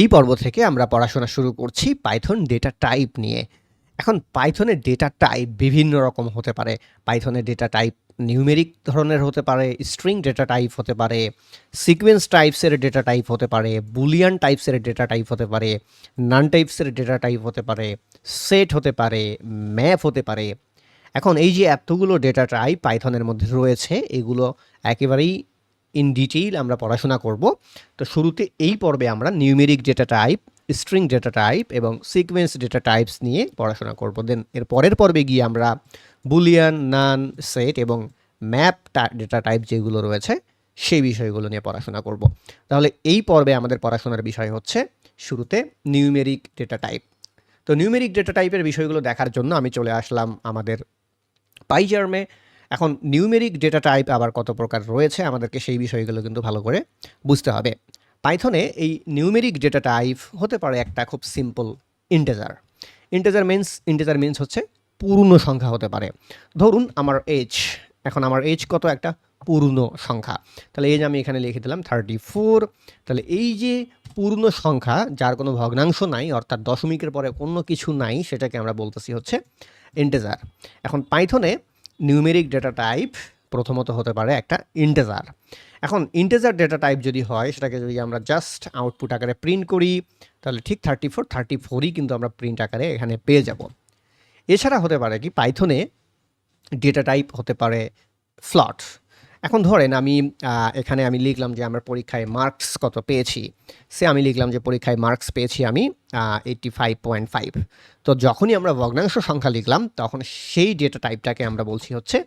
এই পর্ব থেকে আমরা পড়াশোনা শুরু করছি পাইথন ডেটা টাইপ নিয়ে। এখন পাইথনের ডেটা টাইপ বিভিন্ন রকম হতে পারে। পাইথনের ডেটা টাইপ নিউমেরিক ধরনের হতে পারে, স্ট্রিং ডেটা টাইপ হতে পারে, সিকোয়েন্স টাইপসের ডেটা টাইপ হতে পারে, বুলিয়ান টাইপসের ডেটা টাইপ হতে পারে, নান টাইপসের ডেটা টাইপ হতে পারে, সেট হতে পারে, ম্যাপ হতে পারে। এখন এই যে এতগুলো ডেটা টাইপ পাইথনের মধ্যে রয়েছে, এগুলো একেবারেই ইন ডিটেইল আমরা পড়াশোনা করব। তো শুরুতে এই পর্বে আমরা numeric data type string data type এবং সিকোয়েন্স ডেটা টাইপস নিয়ে পড়াশোনা করব। দেন এর পরের পর্বে গিয়ে আমরা বুলিয়ান নান সেট এবং ম্যাপ ডেটা টাইপ যেগুলো রয়েছে সেই বিষয়গুলো নিয়ে পড়াশোনা করব। তাহলে এই পর্বে আমাদের পড়াশোনার বিষয় হচ্ছে শুরুতে নিউমেরিক ডেটা টাইপ তো নিউমেরিক ডেটা টাইপের বিষয়গুলো দেখার জন্য আমি চলে আসলাম আমাদের পাইজার্মে এখন নিউমেরিক ডেটা টাইপ আবার কত প্রকার রয়েছে আমাদেরকে সেই বিষয়গুলো কিন্তু ভালো করে বুঝতে হবে। পাইথনে এই নিউমেরিক ডেটা টাইপ হতে পারে একটা খুব simple integer integer means integer means হচ্ছে পূর্ণ সংখ্যা হতে পারে। ধরুন আমার এজ এখন আমার এজ কত একটা? পূর্ণ সংখ্যা। তাহলে এজ আমি এখানে লিখে দিলাম থার্টি ফোর তাহলে এই যে পূর্ণ সংখ্যা, যার কোনো ভগ্নাংশ নাই, অর্থাৎ দশমিকের পরে কোনো কিছু নাই, সেটাকে আমরা বলতেছি হচ্ছে ইন্টেজার এখন পাইথনে নিউমেরিক ডেটা টাইপ প্রথমত হতে পারে একটা ইন্টেজার এখন ইন্টেজার ডেটা টাইপ যদি হয়, সেটাকে যদি আমরা জাস্ট আউটপুট আকারে প্রিন্ট করি, তাহলে ঠিক থার্টি ফোর থার্টি ফোরই কিন্তু আমরা প্রিন্ট আকারে এখানে পেয়ে যাব। এছাড়া হতে পারে কি পাইথনে ডেটা টাইপ হতে পারে ফ্লট এখন ধরেন আমি এখানে আমি লিখলাম যে আমার পরীক্ষায় মার্কস কত পেয়েছি। সে আমি লিখলাম যে পরীক্ষায় মার্কস পেয়েছি আমি এইটটি ফাইভ পয়েন্ট ফাইভ তো যখনই আমরা ভগ্নাংশ সংখ্যা লিখলাম, তখন সেই ডেটা টাইপটাকে আমরা বলছি হচ্ছে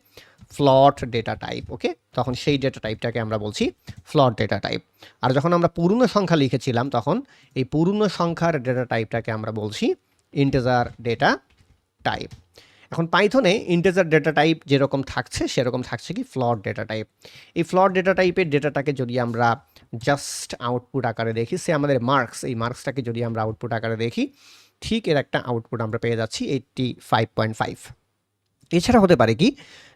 ফ্লট ডেটা টাইপ ওকে তখন সেই ডেটা টাইপটাকে আমরা বলছি ফ্লট ডেটা টাইপ আর যখন আমরা পূর্ণ সংখ্যা লিখেছিলাম, তখন এই পূর্ণ সংখ্যার ডেটা টাইপটাকে আমরা বলছি ইন্টেজার ডেটা টাইপ এখন পাইথনে ইন্টেজার ডেটা টাইপ যেরকম থাকছে, সেরকম থাকছে কি? ফ্লট ডেটা টাইপ এই ফ্লট ডেটা টাইপের ডেটাটাকে যদি আমরা জাস্ট আউটপুট আকারে দেখি, সে আমাদের মার্কস এই মার্কসটাকে যদি আমরা আউটপুট আকারে দেখি, ঠিক এর একটা আউটপুট আমরা পেয়ে যাচ্ছি এইটটি ফাইভ পয়েন্ট ফাইভ এছাড়া হতে পারে কি?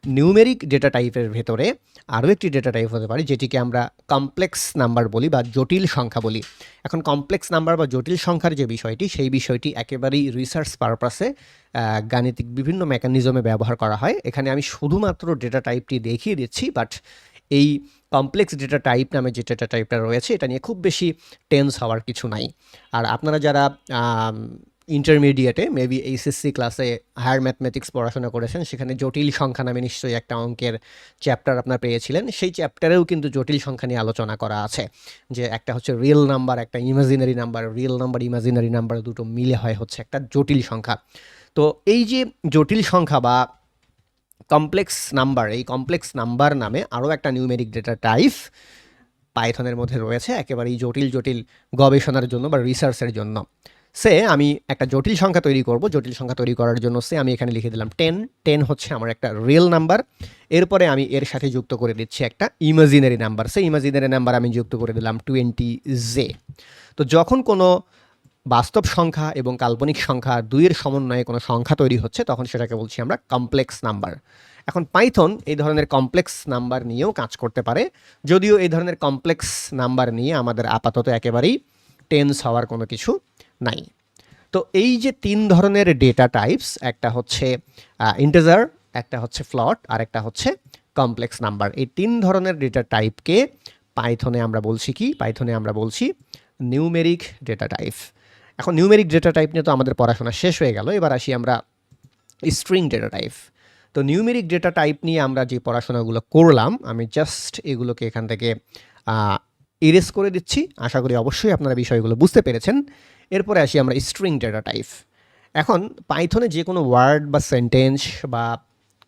নিউমেরিক ডেটা টাইপের ভেতরে আরও একটি ডেটা টাইপ হতে পারে, যেটিকে আমরা কমপ্লেক্স নাম্বার বলি বা জটিল সংখ্যা বলি। এখন কমপ্লেক্স নাম্বার বা জটিল সংখ্যার যে বিষয়টি, সেই বিষয়টি একেবারেই রিসার্চ পারপাসে গাণিতিক বিভিন্ন মেকানিজমে ব্যবহার করা হয়। এখানে আমি শুধুমাত্র ডেটা টাইপটি দেখিয়ে দিচ্ছি বাট এই কমপ্লেক্স ডেটা টাইপ নামে যে ডেটা টাইপটা রয়েছে, এটা নিয়ে খুব বেশি টেন্স হওয়ার কিছু নাই। আর আপনারা যারা ইন্টারমিডিয়েটে মেবি এইচএসসি ক্লাসে হায়ার ম্যাথমেটিক্স পড়াশোনা করেছেন, সেখানে জটিল সংখ্যা নামে নিশ্চয়ই একটা অঙ্কের চ্যাপ্টার আপনার পেয়েছিলেন। সেই চ্যাপ্টারেও কিন্তু জটিল সংখ্যা নিয়ে আলোচনা করা আছে, যে একটা হচ্ছে রিয়েল নাম্বার একটা imaginary number real number imaginary number দুটো মিলে হয় হচ্ছে একটা জটিল সংখ্যা। তো এই যে জটিল সংখ্যা বা কমপ্লেক্স নাম্বার এই কমপ্লেক্স নাম্বার নামে আরও একটা নিউমেরিক ডেটা টাইপ পাইথনের মধ্যে রয়েছে, একেবারেই জটিল জটিল গবেষণার জন্য বা রিসার্চের জন্য। সে আমি একটা জটিল সংখ্যা তৈরি করব, জটিল সংখ্যা তৈরি করার জন্য সে আমি এখানে লিখে দিলাম টেন টেন হচ্ছে আমার একটা রিয়েল নাম্বার এরপরে আমি এর সাথে যুক্ত করে দিচ্ছি একটা ইমাজিনারি নাম্বার সেই ইমাজিনারি নাম্বার আমি যুক্ত করে দিলাম টোয়েন্টি জে তো যখন কোনো বাস্তব সংখ্যা এবং কাল্পনিক সংখ্যা দুইয়ের সমন্বয়ে কোনো সংখ্যা তৈরি হচ্ছে, তখন সেটাকে বলছি আমরা কমপ্লেক্স নাম্বার এখন পাইথন এই ধরনের কমপ্লেক্স নাম্বার নিয়েও কাজ করতে পারে, যদিও এই ধরনের কমপ্লেক্স নাম্বার নিয়ে আমাদের আপাতত একেবারেই টেন্স হওয়ার কোনো কিছু নাই। তো এই যে তিন ধরনের ডেটা টাইপস একটা হচ্ছে ইন্টেজার একটা হচ্ছে ফ্লট আর একটা হচ্ছে কমপ্লেক্স নাম্বার এই তিন ধরনের ডেটা টাইপকে পাইথনে আমরা বলছি কি? পাইথনে আমরা বলছি নিউমেরিক ডেটা টাইপ এখন নিউমেরিক ডেটা টাইপ নিয়ে তো আমাদের পড়াশোনা শেষ হয়ে গেল। এবার আসি আমরা স্ট্রিং ডেটা টাইপ তো নিউমেরিক ডেটা টাইপ নিয়ে আমরা যে পড়াশোনাগুলো করলাম, আমি জাস্ট এগুলোকে এখান থেকে ইরেজ করে দিচ্ছি। আশা করি অবশ্যই আপনারা বিষয়গুলো বুঝতে পেরেছেন। এরপরে আসি আমরা স্ট্রিং ডেটা টাইপ এখন পাইথনে যে কোনো ওয়ার্ড বা সেন্টেন্স বা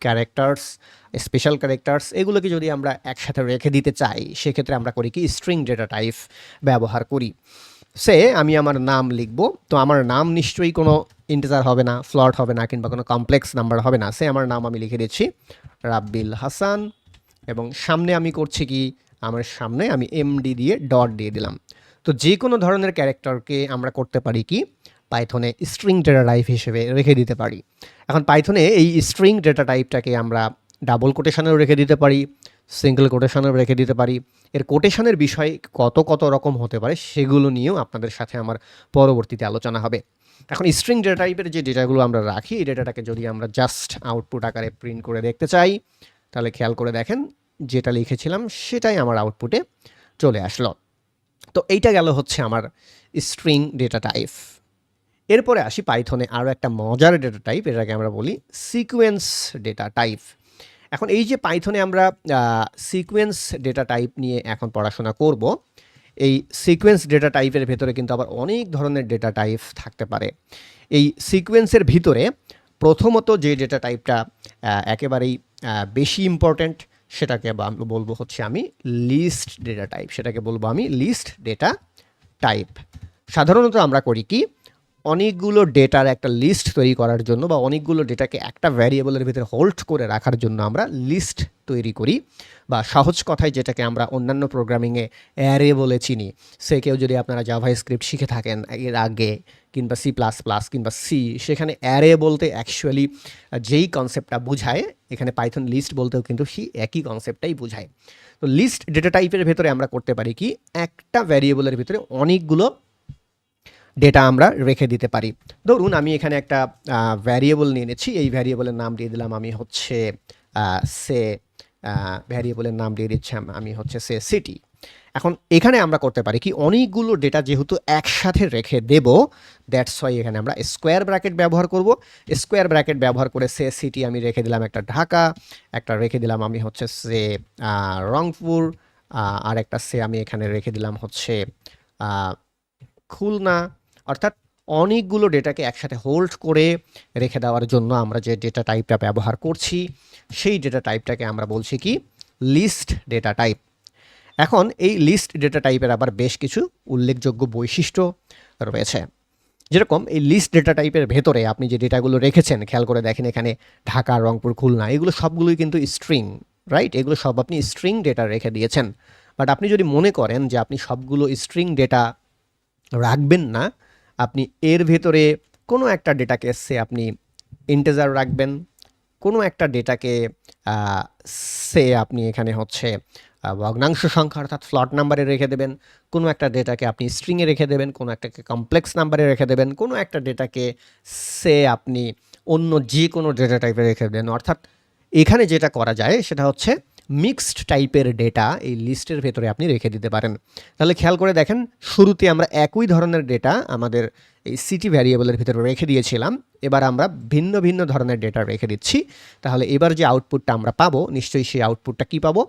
ক্যারেক্টার্স স্পেশাল ক্যারেক্টার্স এগুলোকে যদি আমরা একসাথে রেখে দিতে চাই, সেক্ষেত্রে আমরা করি কি স্ট্রিং ডেটা টাইপ ব্যবহার করি। সে আমি আমার নাম লিখব, তো আমার নাম নিশ্চয়ই কোনো ইন্টেজার হবে না ফ্লট হবে না, কিংবা কোনো কমপ্লেক্স নাম্বার হবে না। সে আমার নাম আমি লিখে দিচ্ছি রাব্বিল হাসান, এবং সামনে আমি করছি কি, আমার সামনে আমি এমডি দিয়ে ডট দিয়ে দিলাম। তো যে কোনো ধরনের ক্যারেক্টারকে আমরা করতে পারি কি? পাইথনে স্ট্রিং ডেটা টাইপ হিসেবে রেখে দিতে পারি। এখন পাইথনে এই স্ট্রিং ডেটা টাইপটাকে আমরা ডাবল কোটেশানেও রেখে দিতে পারি সিঙ্গেল কোটেশানেও রেখে দিতে পারি। এর কোটেশনের বিষয় কত কত রকম হতে পারে সেগুলো নিয়েও আপনাদের সাথে আমার পরবর্তীতে আলোচনা হবে। এখন স্ট্রিং ডেটা টাইপের যে ডেটাগুলো আমরা রাখি, এই ডেটাটাকে যদি আমরা জাস্ট আউটপুট আকারে প্রিন্ট করে দেখতে চাই, তাহলে খেয়াল করে দেখেন, যেটা লিখেছিলাম সেটাই আমার আউটপুটে চলে আসলো। তো এইটা গেল হচ্ছে আমার স্ট্রিং ডেটা টাইপ এরপরে আসি পাইথনে আরও একটা মজার ডেটা টাইপ এটাকে আমরা বলি সিকোয়েন্স ডেটা টাইপ এখন এই যে পাইথনে আমরা সিকোয়েন্স ডেটা টাইপ নিয়ে এখন পড়াশোনা করব, এই সিকোয়েন্স ডেটা টাইপের ভেতরে কিন্তু আবার অনেক ধরনের ডেটা টাইপ থাকতে পারে। এই সিকোয়েন্সের ভিতরে প্রথমত যে ডেটা টাইপটা একেবারেই বেশি ইম্পর্ট্যান্ট সেটাকে বলব হচ্ছে আমি লিস্ট ডেটা টাইপ সেটাকে বলব আমি লিস্ট ডেটা টাইপ সাধারণত আমরা করি কি, অনেকগুলো ডেটার একটা লিস্ট তৈরি করার জন্য বা অনেকগুলো ডেটাকে একটা ভ্যারিয়েবলের ভিতরে হোল্ড করে রাখার জন্য আমরা লিস্ট তৈরি করি। বা সহজ কথায় যেটাকে আমরা অন্যান্য প্রোগ্রামিংয়ে অ্যারে বলে চিনি। সে কেউ যদি আপনারা জাভা স্ক্রিপ্ট শিখে থাকেন এর আগে কিংবা সি প্লাস প্লাস কিংবা সি সেখানে অ্যারে বলতে অ্যাকচুয়ালি যেই কনসেপ্টটা বোঝায়, এখানে পাইথন লিস্ট বলতেও কিন্তু সেই একই কনসেপ্টটাই বোঝায়। তো লিস্ট ডেটা টাইপের ভেতরে আমরা করতে পারি কি, একটা ভ্যারিয়েবলের ভিতরে অনেকগুলো ডেটা আমরা রেখে দিতে পারি। ধরুন আমি এখানে একটা ভ্যারিয়েবল নিয়ে নিচ্ছি, এই ভ্যারিয়েবলের নাম দিয়ে দিলাম আমি হচ্ছে সে ভ্যারিয়েবলের নাম দিয়ে দিচ্ছি আমি হচ্ছে সে সিটি এখন এখানে আমরা করতে পারি কি, অনেকগুলো ডেটা যেহেতু একসাথে রেখে দেব দ্যাটস ওয়াই এখানে আমরা স্কোয়ার ব্র্যাকেট ব্যবহার করব। স্কোয়ার ব্র্যাকেট ব্যবহার করে সে সিটি আমি রেখে দিলাম একটা ঢাকা, একটা রেখে দিলাম আমি হচ্ছে সে রংপুর আর একটা সে আমি এখানে রেখে দিলাম হচ্ছে খুলনা। অর্থাৎ অনেকগুলো ডেটাকে একসাথে হোল্ড করে রেখে দেওয়ার জন্য আমরা যে ডেটা টাইপটা ব্যবহার করছি, সেই ডেটা টাইপটাকে আমরা বলছি কি? লিস্ট ডেটা টাইপ এখন এই লিস্ট ডেটা টাইপের আবার বেশ কিছু উল্লেখযোগ্য বৈশিষ্ট্য রয়েছে। যেরকম এই লিস্ট ডেটা টাইপের ভেতরে আপনি যে ডেটাগুলো রেখেছেন, খেয়াল করে দেখেন এখানে ঢাকা, রংপুর, খুলনা, এগুলো সবগুলোই কিন্তু স্ট্রিং রাইট এগুলো সব আপনি স্ট্রিং ডেটা রেখে দিয়েছেন। বাট আপনি যদি মনে করেন যে আপনি সবগুলো স্ট্রিং ডেটা রাখবেন না আপনি এর ভেতরে কোনো একটা ডেটাকে সে আপনি ইন্টেজার রাখবেন, কোনো একটা ডেটাকে সে আপনি এখানে হচ্ছে ভগ্নাংশ সংখ্যা অর্থাৎ ফ্লট নাম্বারে রেখে দেবেন, কোনো একটা ডেটাকে আপনি স্ট্রিংয়ে রেখে দেবেন, কোনো একটাকে কমপ্লেক্স নাম্বারে রেখে দেবেন, কোনো একটা ডেটাকে সে আপনি অন্য যে কোনো ডেটা টাইপে রেখে দেবেন। অর্থাৎ এখানে যেটা করা যায় সেটা হচ্ছে মিক্সড টাইপের ডেটা এই লিস্টের ভেতরে আপনি রেখে দিতে পারেন। তাহলে খেয়াল করে দেখেন, শুরুতে আমরা একই ধরনের ডেটা আমাদের এই সিটি ভ্যারিয়েবলের ভিতরে রেখে দিয়েছিলাম। এবার আমরা ভিন্ন ভিন্ন ধরনের ডেটা রেখে দিচ্ছি। তাহলে এবার যে আউটপুটটা আমরা পাবো, নিশ্চয়ই সেই আউটপুটটা কী পাবো?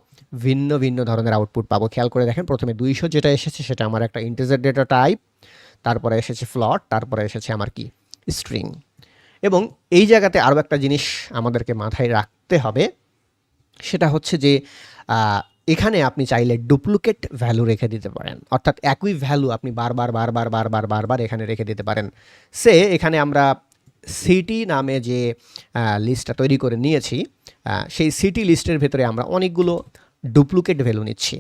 ভিন্ন ভিন্ন ধরনের আউটপুট পাবো। খেয়াল করে দেখেন, প্রথমে দুইশো যেটা এসেছে, সেটা আমার একটা ইন্টেজার ডেটা টাইপ তারপরে এসেছে ফ্লট তারপরে এসেছে আমার কি? স্ট্রিং এবং এই জায়গাতে আরও একটা জিনিস আমাদেরকে মাথায় রাখতে হবে সেটা হচ্ছে যে এখানে আপনি চাইলে ডুপ্লিকেট ভ্যালু রেখে দিতে পারেন। অর্থাৎ একই ভ্যালু আপনি বারবার বারবার বারবার বারবার এখানে রেখে দিতে পারেন। সে এখানে আমরা সিটি নামে যে লিস্টটা তৈরি করে নিয়েছি সেই সিটি লিস্টের ভেতরে আমরা অনেকগুলো ডুপ্লিকেট ভ্যালু নিচ্ছি।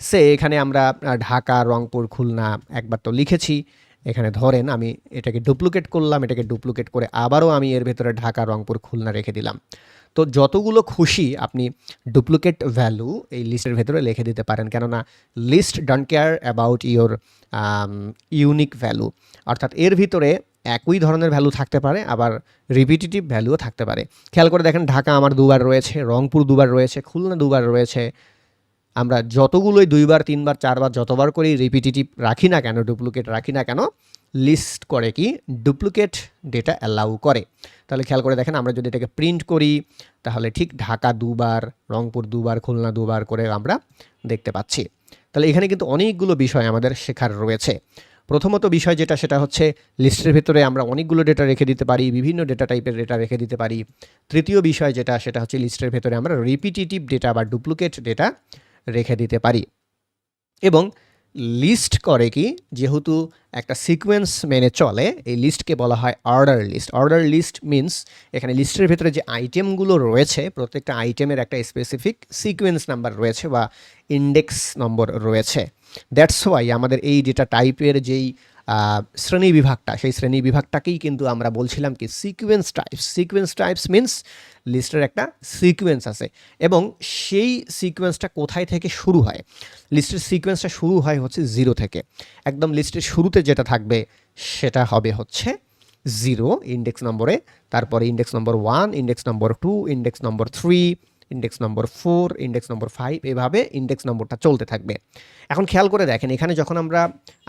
সে এখানে আমরা ঢাকা, রংপুর, খুলনা একবার তো লিখেছি। এখানে ধরেন আমি এটাকে ডুপ্লিকেট করলাম, এটাকে ডুপ্লিকেট করে আবারও আমি এর ভেতরে ঢাকা, রংপুর, খুলনা রেখে দিলাম। তো যতগুলো খুশি আপনি ডুপ্লিকেট ভ্যালু এই লিস্টের ভেতরে লিখে দিতে পারেন। কেননা list don't care about your unique value অর্থাৎ এর ভিতরে একই ধরনের ভ্যালু থাকতে পারে, আবার রিপিটিটিভ ভ্যালুও থাকতে পারে। খেয়াল করে দেখেন, ঢাকা আমার দুবার রয়েছে, রংপুর দুবার রয়েছে, খুলনা দুবার রয়েছে আমরা যতগুলোই দুইবার, তিনবার, চারবার, যতবার করেই রিপিটিটিভ রাখি না কেন ডুপ্লিকেট রাখি না কেন লিস্ট করে কি ডুপ্লিকেট ডেটা অ্যালাউ করে। তাহলে খেয়াল করে দেখেন, আমরা যদি এটাকে প্রিন্ট করি, তাহলে ঠিক ঢাকা দুবার, রংপুর দুবার, খুলনা দুবার করে আমরা দেখতে পাচ্ছি। তাহলে এখানে কিন্তু অনেকগুলো বিষয় আমাদের শেখার রয়েছে। প্রথমত বিষয় যেটা, সেটা হচ্ছে লিস্টের ভেতরে আমরা অনেকগুলো ডেটা রেখে দিতে পারি, বিভিন্ন ডেটা টাইপের ডেটা রেখে দিতে পারি। তৃতীয় বিষয় যেটা, সেটা হচ্ছে লিস্টের ভেতরে আমরা রিপিটিটিভ ডেটা বা ডুপ্লিকেট ডেটা রেখে দিতে পারি। এবং লিস্ট করে কি, যেহেতু একটা সিকোয়েন্স মেনে চলে, এই লিস্টকে বলা হয় order list order list means এখানে লিস্টের ভিতরে যে আইটেমগুলো রয়েছে, প্রত্যেকটা আইটেমের একটা স্পেসিফিক সিকোয়েন্স নাম্বার রয়েছে বা ইন্ডেক্স নম্বর রয়েছে। দ্যাটস ওয়াই আমাদের এই ডেটা টাইপের যেই শ্রেণি বিভাগটা, সেই শ্রেণি বিভাগটাকেই কিন্তু আমরা বলছিলাম কি sequence types sequence types means লিস্টের একটা সিকোয়েন্স আছে এবং সেই সিকোয়েন্সটা কোথায় থেকে শুরু হয়? লিস্টের সিকোয়েন্সটা শুরু হয় হচ্ছে জিরো থেকে। একদম লিস্টের শুরুতে যেটা থাকবে সেটা হবে হচ্ছে জিরো ইন্ডেক্স নম্বরে তারপরে index number one index number two index number three index number four index number five এভাবে ইন্ডেক্স নম্বরটা চলতে থাকবে। এখন খেয়াল করে দেখেন, এখানে যখন আমরা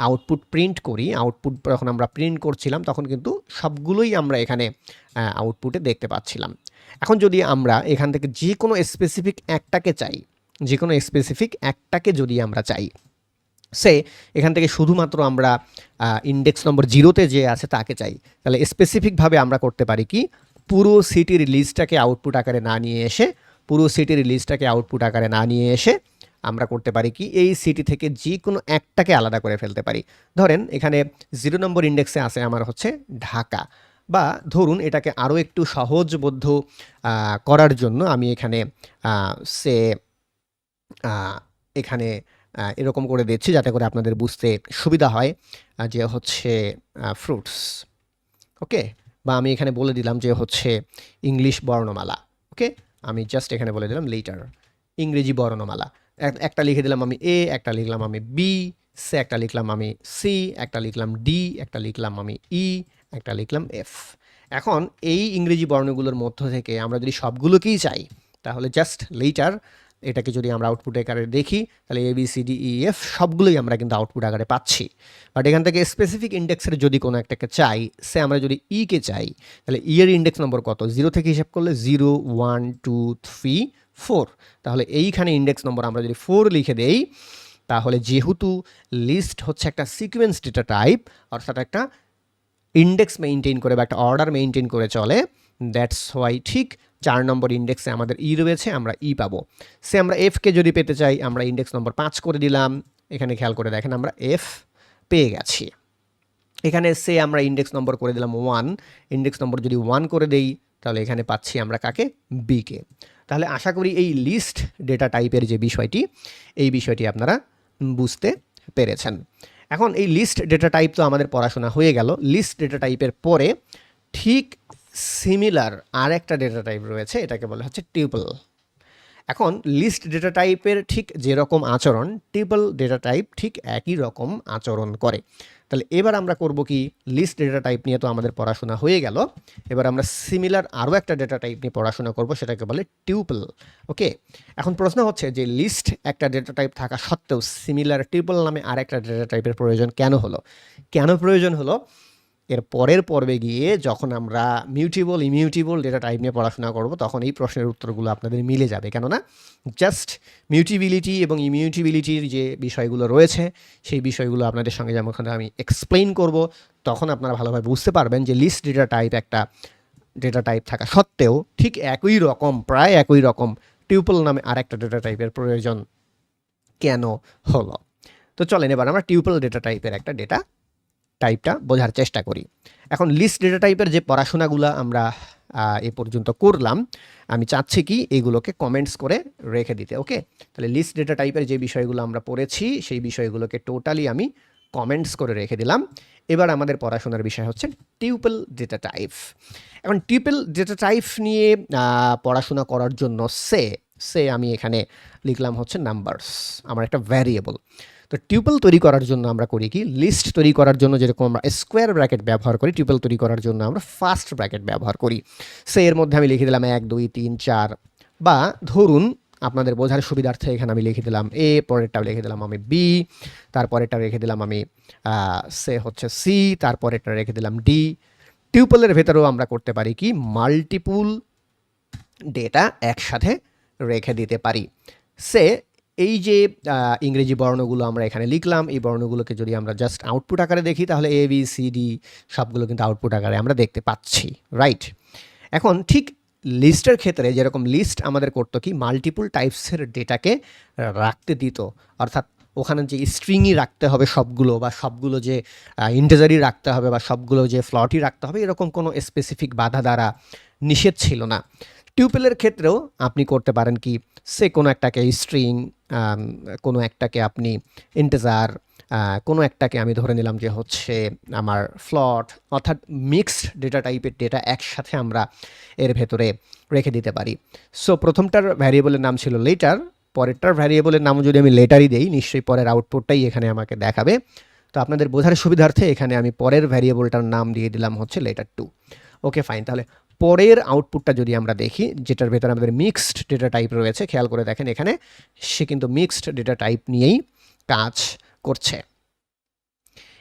আউটপুট প্রিন্ট করি আউটপুট যখন আমরা প্রিন্ট করছিলাম, তখন কিন্তু সবগুলোই আমরা এখানে আউটপুটে দেখতে পাচ্ছিলাম। এখন যদি আমরা এখান থেকে যে কোনো স্পেসিফিক একটাকে চাই, যে কোনো স্পেসিফিক একটাকে যদি আমরা চাই, সে এখান থেকে শুধুমাত্র আমরা ইন্ডেক্স নম্বর জিরোতে যে আছে তাকে চাই, তাহলে স্পেসিফিকভাবে আমরা করতে পারি কি, পুরো সিটির লিস্টটাকে আউটপুট আকারে না নিয়ে এসে পুরো সিটির লিস্টটাকে আউটপুট আকারে না নিয়ে এসে আমরা করতে পারি কি, এই সিটি থেকে যে কোনো একটাকে আলাদা করে ফেলতে পারি। ধরেন এখানে জিরো নম্বর ইন্ডেক্সে আছে আমার হচ্ছে ঢাকা। বা ধরুন এটাকে আরও একটু সহজবোধ্য করার জন্য আমি এখানে সে এখানে এরকম করে দিচ্ছি যাতে করে আপনাদের বুঝতে সুবিধা হয় যে হচ্ছে ফ্রুটস ওকে? বা আমি এখানে বলে দিলাম যে হচ্ছে ইংলিশ বর্ণমালা। ওকে? আমি জাস্ট এখানে বলে দিলাম লেটার ইংরেজি বর্ণমালা। এক- একটা লিখে দিলাম আমি এ একটা লিখলাম আমি বি সে একটা লিখলাম আমি সি একটা লিখলাম ডি একটা লিখলাম আমি ই একটা লিখলাম এফ এখন এই ইংরেজি বর্ণগুলোর মধ্য থেকে আমরা যদি সবগুলোকেই চাই, তাহলে জাস্ট লেটার এটাকে যদি আমরা আউটপুট আকারে দেখি, তাহলে A B C D E F সবগুলোই আমরা কিন্তু আউটপুট আকারে পাচ্ছি। বাট এখান থেকে স্পেসিফিক ইন্ডেক্সের যদি কোনো একটাকে চাই, সে আমরা যদি ই কে চাই, তাহলে ই এর ইন্ডেক্স নম্বর কত? জিরো থেকে হিসাব করলে zero one two three four তাহলে এইখানে ইন্ডেক্স নম্বর আমরা যদি ফোর লিখে দেই, তাহলে যেহেতু লিস্ট হচ্ছে একটা সিকোয়েন্স ডেটা টাইপ অর্থাৎ একটা ইন্ডেক্স মেনটেন করে বা একটা অর্ডার মেনটেন করে চলে দ্যাটস ওয়াই ঠিক চার নম্বর ইন্ডেক্সে আমাদের ই রয়েছে, আমরা ই পাবো। সে আমরা এফকে যদি পেতে চাই, আমরা ইন্ডেক্স নম্বর পাঁচ করে দিলাম। এখানে খেয়াল করে দেখেন, আমরা এফ পেয়ে গেছি। এখানে সে আমরা ইন্ডেক্স নম্বর করে দিলাম ওয়ান ইন্ডেক্স নম্বর যদি ওয়ান করে দেই, তাহলে এখানে পাচ্ছি আমরা কাকে? বিকে তাহলে আশা করি এই লিস্ট ডেটা টাইপের যে বিষয়টি, এই বিষয়টি আপনারা বুঝতে পেরেছেন। এখন এই লিস্ট ডেটা টাইপ তো আমাদের পড়াশোনা হয়ে গেল। লিস্ট ডেটা টাইপের পরে ঠিক সিমিলার আর একটা ডেটা টাইপ রয়েছে, এটাকে বলা হচ্ছে টিউপল এখন লিস্ট ডেটা টাইপের ঠিক যেরকম আচরণ টিপল ডেটা টাইপ ঠিক একই রকম আচরণ করে। তাহলে এবার আমরা করব কি? লিস্ট ডেটা টাইপ নিয়ে তো আমাদের পড়াশোনা হয়ে গেল। এবার আমরা সিমিলার আরও একটা ডেটা টাইপ নিয়ে পড়াশোনা করব, সেটাকে বলে টিউপল ওকে এখন প্রশ্ন হচ্ছে যে লিস্ট একটা ডেটা টাইপ থাকা সত্ত্বেও সিমিলার টিউপল নামে আর একটা ডেটা টাইপের প্রয়োজন কেন হলো? কেন প্রয়োজন হলো? এর পরের পর্বে গিয়ে যখন আমরা মিউটিবল ইমিউটিবল ডেটা টাইপ নিয়ে পড়াশোনা করব, তখন এই প্রশ্নের উত্তরগুলো আপনাদের মিলে যাবে। কেননা জাস্ট মিউটিবিলিটি এবং ইমিউটিবিলিটির যে বিষয়গুলো রয়েছে, সেই বিষয়গুলো আপনাদের সঙ্গে যেমন আমি এক্সপ্লেন করব, তখন আপনারা ভালোভাবে বুঝতে পারবেন যে লিস্ট ডেটা টাইপ একটা ডেটা টাইপ থাকা সত্ত্বেও ঠিক একই রকম, প্রায় একই রকম টিউপল নামে আর একটা ডেটা টাইপের প্রয়োজন কেন হলো? তো চলেন এবার আমরা টিউপল ডেটা টাইপের একটা ডেটা টাইপটা বোঝার চেষ্টা করি। এখন লিস্ট ডেটা টাইপের যে পড়াশোনাগুলো আমরা এ পর্যন্ত করলাম, আমি চাচ্ছি কি এগুলোকে কমেন্টস করে রেখে দিতে ওকে তাহলে লিস্ট ডেটা টাইপের যে বিষয়গুলো আমরা পড়েছি, সেই বিষয়গুলোকে টোটালি আমি কমেন্টস করে রেখে দিলাম। এবার আমাদের পড়াশোনার বিষয় হচ্ছে টিউপল ডেটা টাইপ এখন টিউপল ডেটা টাইপ নিয়ে পড়াশোনা করার জন্য সে সে আমি এখানে লিখলাম হচ্ছে নাম্বারস আমার একটা ভ্যারিয়েবল তো টিউপল তৈরি করার জন্য আমরা করি কি? লিস্ট তৈরি করার জন্য যেরকম আমরা স্কোয়ার ব্র্যাকেট ব্যবহার করি টিউপল তৈরি করার জন্য আমরা ফার্স্ট ব্র্যাকেট ব্যবহার করি। সে এর মধ্যে আমি লিখে দিলাম এক, দুই, তিন, চার বা ধরুন আপনাদের বোঝার সুবিধার্থে এখানে আমি লিখে দিলাম এ পরেরটা লিখে দিলাম আমি বি তারপরেরটা রেখে দিলাম আমি সে হচ্ছে সি তারপরেরটা রেখে দিলাম ডি টিউপলের ভেতরেও আমরা করতে পারি কি? মাল্টিপুল ডেটা একসাথে রেখে দিতে পারি। সে এই যে ইংরেজি বর্ণগুলো আমরা এখানে লিখলাম, এই বর্ণগুলোকে যদি আমরা জাস্ট আউটপুট আকারে দেখি, তাহলে এ বি সি ডি সবগুলো কিন্তু আউটপুট আকারে আমরা দেখতে পাচ্ছি রাইট এখন ঠিক লিস্টের ক্ষেত্রে যেরকম লিস্ট আমাদের করতো কি মাল্টিপুল টাইপসের ডেটাকে রাখতে দিত। অর্থাৎ ওখানে যে স্ট্রিংই রাখতে হবে সবগুলো বা সবগুলো যে ইন্টেজারই রাখতে হবে বা সবগুলো যে ফ্লটই রাখতে হবে, এরকম কোনো স্পেসিফিক বাধা দ্বারা নিষেধ ছিল না। টিউপেলের ক্ষেত্রেও আপনি করতে পারেন কি, সে কোনো একটাকে স্ট্রিং কোনো একটাকে আপনি ইন্টেজার কোনো একটাকে আমি ধরে নিলাম যে হচ্ছে আমার ফ্লট অর্থাৎ মিক্সড ডেটা টাইপের ডেটা একসাথে আমরা এর ভেতরে রেখে দিতে পারি। সো প্রথমটার ভ্যারিয়েবলের নাম ছিল লেটার পরেরটার ভ্যারিয়েবলের নাম যদি আমি লেটারই দেই, নিশ্চয়ই পরের আউটপুটটাই এখানে আমাকে দেখাবে। তো আপনাদের বোঝার সুবিধার্থে এখানে আমি পরের ভ্যারিয়েবলটার নাম দিয়ে দিলাম হচ্ছে লেটার টু ওকে ফাইন তাহলে পরের আউটপুটটা যদি আমরা দেখি, যেটার ভেতরে আমাদের মিক্সড ডেটা টাইপ রয়েছে, খেয়াল করে দেখেন এখানে, সে কিন্তু মিক্সড ডেটা টাইপ নিয়েই কাজ করছে।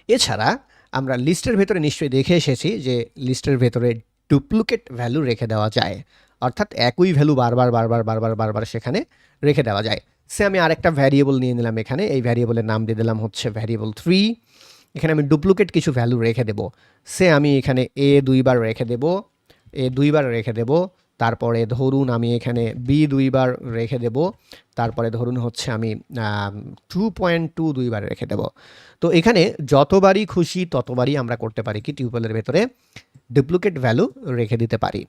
এছাড়া আমরা লিস্টের ভেতরে নিশ্চয়ই দেখে এসেছি যে লিস্টের ভেতরে ডুপ্লিকেট ভ্যালু রেখে দেওয়া যায়। অর্থাৎ একই ভ্যালু বারবার বারবার বারবার বারবার সেখানে রেখে দেওয়া যায়। সে আমি আরেকটা ভ্যারিয়েবল নিয়ে নিলাম এখানে, এই ভ্যারিয়েবলের নাম দিয়ে দিলাম হচ্ছে ভ্যারিয়েবল থ্রি এখানে আমি ডুপ্লিকেট কিছু ভ্যালু রেখে দেব। সে আমি এখানে এ দুইবার রেখে দেব। এ দুইবার রেখে দেব। তারপরে ধরুন আমি এখানে বি দুইবার রেখে দেব। তারপরে ধরুন হচ্ছে আমি টু পয়েন্ট টু দুইবার রেখে দেব। তো এখানে যতবারই খুশি ততবারই আমরা করতে পারি কি টিউবওয়েলের ভেতরে ডুপ্লিকেট ভ্যালু রেখে দিতে পারি।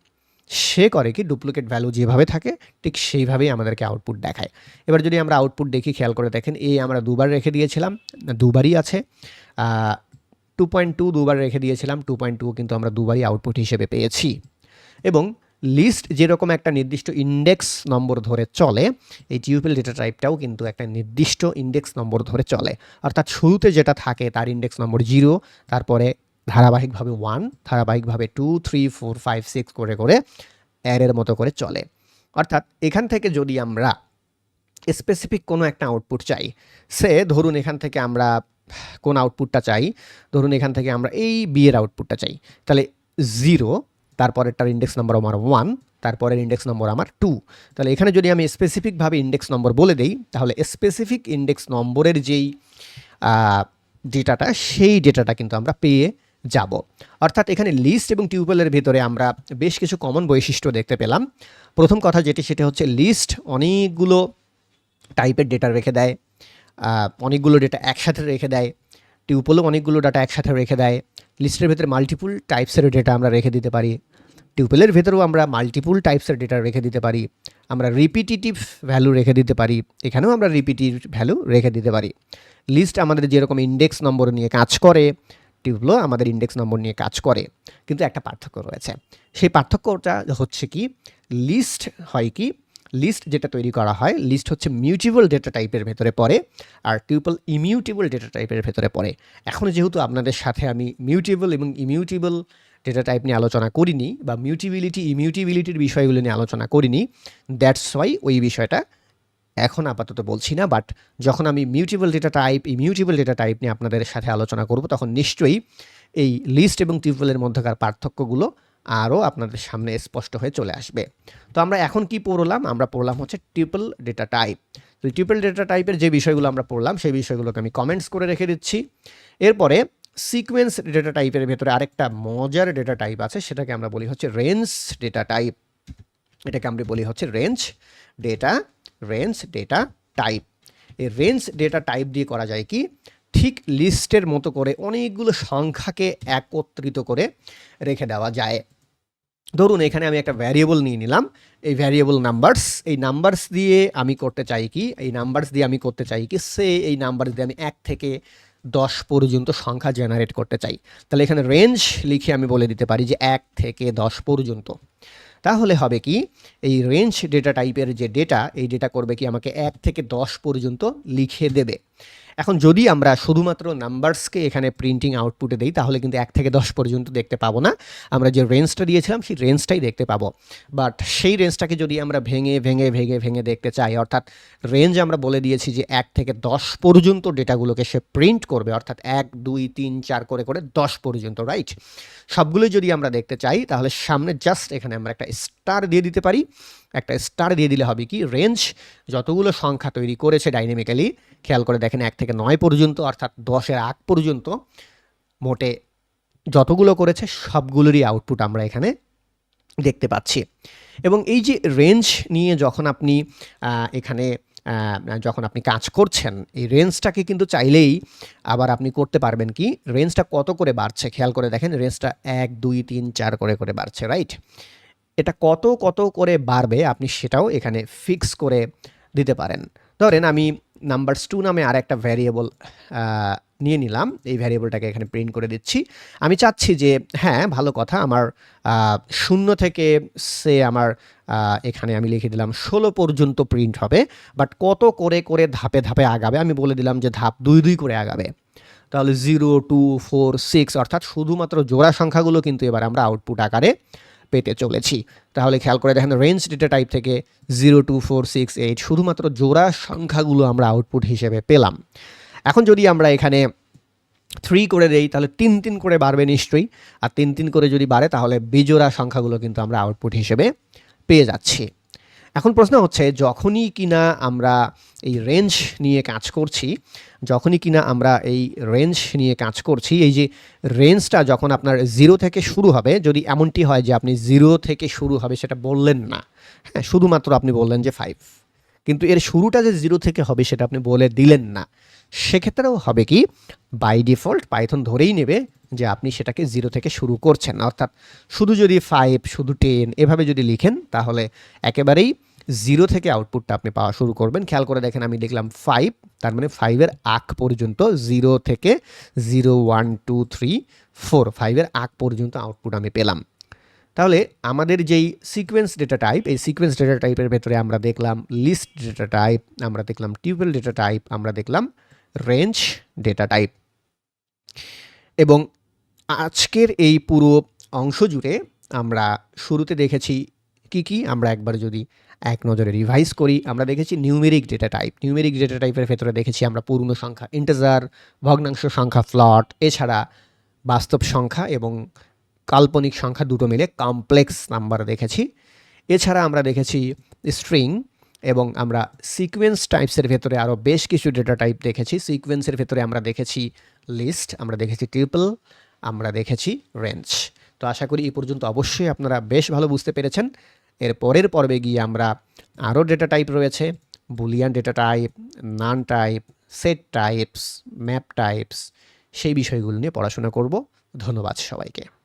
সে করে কি ডুপ্লিকেট ভ্যালু যেভাবে থাকে ঠিক সেইভাবেই আমাদেরকে আউটপুট দেখায়। এবার যদি আমরা আউটপুট দেখি, খেয়াল করে দেখেন এ আমরা দুবার রেখে দিয়েছিলাম, দুবারই আছে। টু পয়েন্ট টু দুবার রেখে দিয়েছিলাম টু পয়েন্ট টু কিন্তু আমরা দুবারই আউটপুট হিসেবে পেয়েছি। এবং লিস্ট যেরকম একটা নির্দিষ্ট ইন্ডেক্স নম্বর ধরে চলে, এই টিউপেল ডেটা টাইপটাও কিন্তু একটা নির্দিষ্ট ইন্ডেক্স নম্বর ধরে চলে। অর্থাৎ শুরুতে যেটা থাকে তার ইন্ডেক্স নম্বর জিরো তারপরে ধারাবাহিকভাবে ওয়ান ধারাবাহিকভাবে two three four five six করে করে অ্যারের মতো করে চলে। অর্থাৎ এখান থেকে যদি আমরা স্পেসিফিক কোনো একটা আউটপুট চাই, সে ধরুন এখান থেকে আমরা কোন আউটপুটটা চাই? ধরুন এখান থেকে আমরা এই বিয়ের আউটপুটটা চাই। তাহলে জিরো তারপরেরটার ইন্ডেক্স নম্বর আমার ওয়ান তারপরের ইন্ডেক্স নম্বর আমার টু তাহলে এখানে যদি আমি স্পেসিফিকভাবে ইন্ডেক্স নম্বর বলে দিই, তাহলে স্পেসিফিক ইন্ডেক্স নম্বরের যেই ডেটাটা সেই ডেটাটা কিন্তু আমরা পেয়ে যাব। অর্থাৎ এখানে লিস্ট এবং টিউবওয়েলের ভেতরে আমরা বেশ কিছু কমন বৈশিষ্ট্য দেখতে পেলাম। প্রথম কথা যেটি, সেটা হচ্ছে লিস্ট অনেকগুলো টাইপের ডেটা রেখে দেয়। অনেকগুলো ডেটা একসাথে রেখে দেয়। টিউপলও অনেকগুলো ডাটা একসাথে রেখে দেয়। লিস্টের ভেতরে মাল্টিপুল টাইপসের ডেটা আমরা রেখে দিতে পারি। টিউপেলের ভেতরেও আমরা মাল্টিপুল টাইপসের ডেটা রেখে দিতে পারি। আমরা রিপিটিটিভ ভ্যালু রেখে দিতে পারি। এখানেও আমরা রিপিটিভ ভ্যালু রেখে দিতে পারি। লিস্ট আমাদের যেরকম ইন্ডেক্স নম্বর নিয়ে কাজ করে টিউবগুলো আমাদের ইন্ডেক্স নম্বর নিয়ে কাজ করে। কিন্তু একটা পার্থক্য রয়েছে। সেই পার্থক্যটা হচ্ছে কি লিস্ট হয় কি লিস্ট যেটা তৈরি করা হয় লিস্ট হচ্ছে মিউটেবল ডেটা টাইপের ভেতরে পড়ে আর টিউপল ইমিউটেবল ডেটা টাইপের ভেতরে পড়ে। এখন যেহেতু আপনাদের সাথে আমি মিউটেবল এবং ইমিউটেবল ডেটা টাইপ নিয়ে আলোচনা করিনি বা মিউটিবিলিটি ইমিউটিবিলিটির বিষয়গুলো নিয়ে আলোচনা করিনি দ্যাটস ওয়াই ওই বিষয়টা এখন আপাতত বলছি না বাট যখন আমি mutable data type immutable data type নিয়ে আপনাদের সাথে আলোচনা করব, তখন নিশ্চয়ই এই লিস্ট এবং টিউবওয়েলের মধ্যকার পার্থক্যগুলো আরও আপনাদের সামনে স্পষ্ট হয়ে চলে আসবে। তো আমরা এখন কি পড়লাম? আমরা পড়লাম হচ্ছে ট্রিপল ডেটা টাইপ তো ট্রিপল ডেটা টাইপের যে বিষয়গুলো আমরা পড়লাম, সেই বিষয়গুলোকে আমি কমেন্টস করে রেখে দিচ্ছি। এরপরে সিকোয়েন্স ডেটা টাইপের ভেতরে আরেকটা মজার ডেটা টাইপ আছে, সেটাকে আমরা বলি হচ্ছে রেঞ্জ ডেটা টাইপ এটাকে আমরা বলি হচ্ছে range data range data type এই রেঞ্জ ডেটা টাইপ দিয়ে করা যায় কি? ঠিক লিস্টের মতো করে অনেকগুলো সংখ্যাকে একত্রিত করে রেখে দেওয়া যায়। ধরুন এখানে আমি একটা ভ্যারিয়েবল নিয়ে নিলাম, এই ভ্যারিয়েবল নাম্বারস এই নাম্বারস দিয়ে আমি করতে চাই কি, এই নাম্বারস দিয়ে আমি করতে চাই কি, সে এই নাম্বারস দিয়ে আমি এক থেকে দশ পর্যন্ত সংখ্যা জেনারেট করতে চাই। তাহলে এখানে রেঞ্জ লিখে আমি বলে দিতে পারি যে এক থেকে দশ পর্যন্ত। তাহলে হবে কি, এই রেঞ্জ ডেটা টাইপের যে ডেটা এই ডেটা করবে কি আমাকে এক থেকে দশ পর্যন্ত লিখে দেবে। এখন যদি আমরা শুধুমাত্র নাম্বারসকে এখানে প্রিন্টিং আউটপুটে দিই, তাহলে কিন্তু এক থেকে দশ পর্যন্ত দেখতে পাবো না। আমরা যে রেঞ্জটা দিয়েছিলাম, সেই রেঞ্জটাই দেখতে পাবো। বাট সেই রেঞ্জটাকে যদি আমরা ভেঙে ভেঙে ভেঙে ভেঙে দেখতে চাই, অর্থাৎ রেঞ্জ আমরা বলে দিয়েছি যে এক থেকে দশ পর্যন্ত ডেটাগুলোকে সে প্রিন্ট করবে, অর্থাৎ এক, দুই, তিন, চার করে করে দশ পর্যন্ত রাইট সবগুলোই যদি আমরা দেখতে চাই, তাহলে সামনে জাস্ট এখানে আমরা একটা স্টার দিয়ে দিতে পারি। একটা স্টার দিয়ে দিলে হবে কি? রেঞ্জ যতগুলো সংখ্যা তৈরি করেছে ডাইনামিক্যালি খেয়াল করে দেখেন এক থেকে নয় পর্যন্ত, অর্থাৎ দশের আগ পর্যন্ত মোটে যতগুলো করেছে সবগুলোরই আউটপুট আমরা এখানে দেখতে পাচ্ছি। এবং এই যে রেঞ্জ নিয়ে যখন আপনি এখানে যখন আপনি কাজ করছেন, এই রেঞ্জটাকে কিন্তু চাইলেই আবার আপনি করতে পারবেন কি রেঞ্জটা কত করে বাড়ছে? খেয়াল করে দেখেন রেঞ্জটা এক, দুই, তিন, চার করে করে বাড়ছে রাইট এটা কত কত করে বাড়বে আপনি সেটাও এখানে ফিক্স করে দিতে পারেন। ধরেন আমি নাম্বারস টু নামে আর একটা ভ্যারিয়েবল নিয়ে নিলাম। এই ভ্যারিয়েবলটাকে এখানে প্রিন্ট করে দিচ্ছি। আমি চাচ্ছি যে হ্যাঁ ভালো কথা, আমার শূন্য থেকে সে আমার এখানে আমি লিখে দিলাম, ষোলো পর্যন্ত প্রিন্ট হবে বাট কত করে করে ধাপে ধাপে আগাবে? আমি বলে দিলাম যে ধাপ দুই দুই করে আগাবে। তাহলে জিরো টু ফোর সিক্স অর্থাৎ শুধুমাত্র জোড়া সংখ্যাগুলো কিন্তু এবার আমরা আউটপুট আকারে পেতে চলেছি। তাহলে খেয়াল করে দেখেন রেঞ্জ ডেটা টাইপ থেকে zero two four six eight শুধুমাত্র জোড়া সংখ্যাগুলো আমরা আউটপুট হিসেবে পেলাম। এখন যদি আমরা এখানে থ্রি করে দেই, তাহলে তিন তিন করে বাড়বে নিশ্চয়ই। আর তিন তিন করে যদি বাড়ে, তাহলে বিজোড়া সংখ্যাগুলো কিন্তু আমরা আউটপুট হিসেবে পেয়ে যাচ্ছি। এখন প্রশ্ন হচ্ছে, যখনই কিনা আমরা এই রেঞ্জ নিয়ে কাজ করছি, যখনই কিনা আমরা এই রেঞ্জ নিয়ে কাজ করছি, এই যে রেঞ্জটা যখন আপনার জিরো থেকে শুরু হবে, যদি এমনটি হয় যে আপনি জিরো থেকে শুরু হবে, সেটা বললেন না হ্যাঁ শুধুমাত্র আপনি বললেন যে ফাইভ কিন্তু এর শুরুটা যে জিরো থেকে হবে, সেটা আপনি বলে দিলেন না, সেক্ষেত্রেও হবে কি বাই ডিফল্ট পাইথন ধরেই নেবে যে আপনি সেটাকে জিরো থেকে শুরু করছেন, অর্থাৎ শুধু যদি ফাইভ শুধু টেন এভাবে যদি লিখেন, তাহলে একেবারেই জিরো থেকে আউটপুটটা আপনি পাওয়া শুরু করবেন। খেয়াল করে দেখেন আমি লিখলাম ফাইভ তার মানে ফাইভের আগ পর্যন্ত জিরো থেকে zero one two three four ফাইভের আগ পর্যন্ত আউটপুট আমি পেলাম। তাহলে আমাদের যেই সিকোয়েন্স ডেটা টাইপ এই সিকোয়েন্স ডেটা টাইপের ভেতরে আমরা দেখলাম লিস্ট ডেটা টাইপ আমরা দেখলাম টিউবেল ডেটা টাইপ আমরা দেখলাম রেঞ্জ ডেটা টাইপ এবং আজকের এই পুরো অংশ জুড়ে আমরা শুরুতে দেখেছি কি কি, আমরা একবার যদি এক নজরে রিভাইজ করি। আমরা দেখেছি numeric data type numeric data টাইপের ভেতরে দেখেছি আমরা পূর্ণ সংখ্যা ইন্টেজার ভগ্নাংশ সংখ্যা ফ্লট এছাড়া বাস্তব সংখ্যা এবং কাল্পনিক সংখ্যা দুটো মিলে কমপ্লেক্স নাম্বার দেখেছি। এছাড়া আমরা দেখেছি স্ট্রিং এবং আমরা সিকোয়েন্স টাইপসের ভেতরে আরও বেশ কিছু ডেটা টাইপ দেখেছি। সিকোয়েন্সের ভেতরে আমরা দেখেছি লিস্ট আমরা দেখেছি ট্রিপল আমরা দেখেছি রেঞ্জ তো আশা করি এই পর্যন্ত অবশ্যই আপনারা বেশ ভালো বুঝতে পেরেছেন। এর পরের পর্বে গিয়ে আমরা আরও ডেটা টাইপ রয়েছে boolean data type none type set types map types সেই বিষয়গুলো নিয়ে পড়াশোনা করব। ধন্যবাদ সবাইকে।